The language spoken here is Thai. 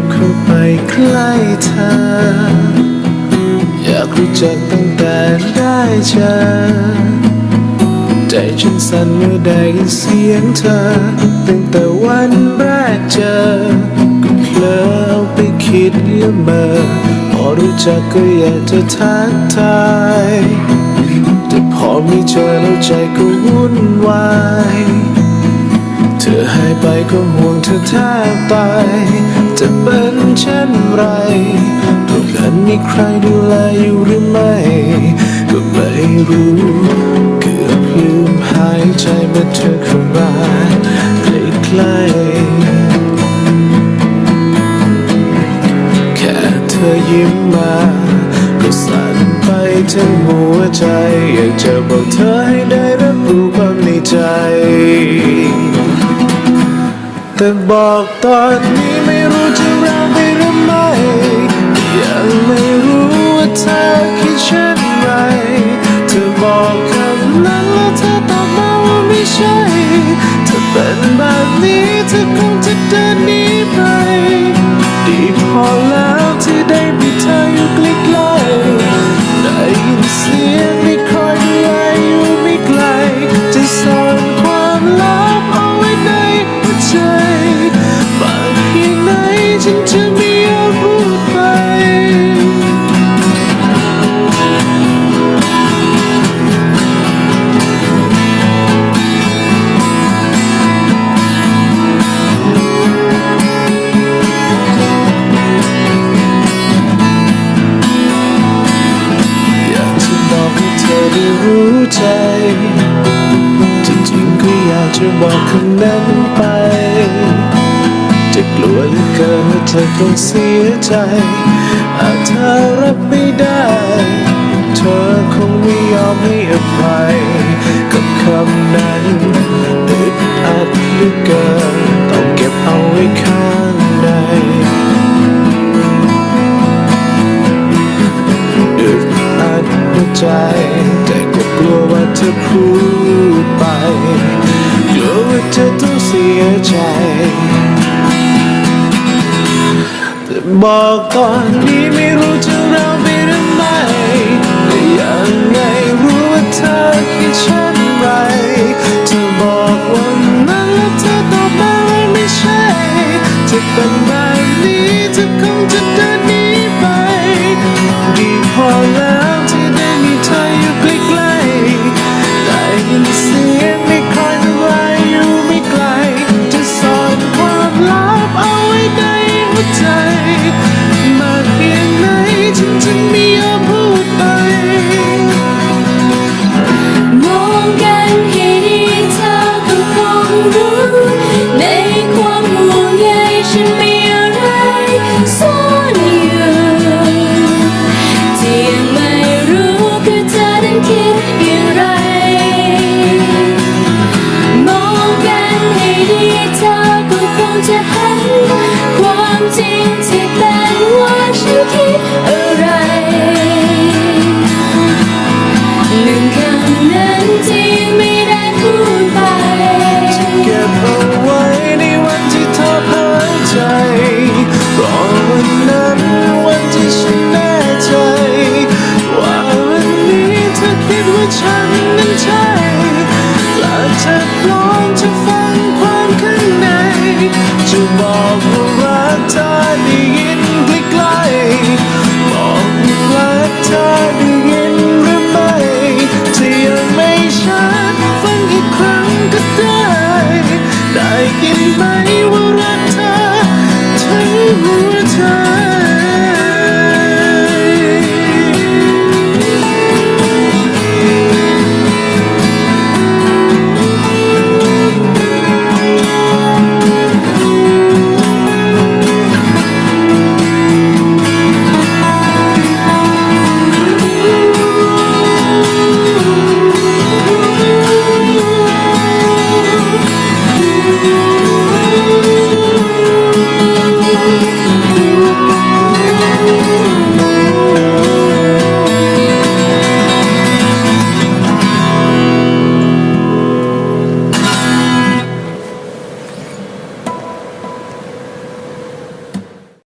บเข้าไปใกล้เธอ อยากรู้จักตั้งแต่ได้เจอ ใจฉันสั่นเมื่อได้ยินเสียงเธอ ตั้งแต่วันแรกเจอก็เพลิไปคิดละเมอพอรู้จักก็อยากจะทักทายแต่พอไม่เจอแล้วใจก็วุ่นวาย เธอหายไปก็ห่วงเธอแทบตาย จะเป็นเช่นไรตรงนั้นมีใครดูแลอยู่หรือไม่ ก็ไม่รู้ เกือบลืมหายใจเมื่อเธอเข้ามาใกล้ๆแค่เธอยิ้มมาก็สั่นไปทั้งหัวใจ อยากจะบอกเธอให้ได้ แต่บอกตอนนี้ไม่รู้จะรักไปหรือไม่ยังไม่รู้ว่าเธอคิดเช่นไรเธอบอก มากเพียงไหนฉันจะไม่ยอมพูดไป อยากจะบอกให้เธอได้รู้ใจ จริงๆก็อยากจะบอกคำนั้นไป เธอต้องเสียใจหากเธอรับไม่ได้ เธอคงไม่ยอมให้อภัย กับคำนั้นอึดอัดเหลือเกินต้องเก็บเอาไว้ข้างในอึดอัดหัวใจ แต่ก็กลัวว่าจะพูดไป กลัวว่าเธอต้องเสียใจ บอกตอนนี้ไม่รู้จะเราไปทำไมแต่ยังไงรู้ว่าเธอคิดเช่นไร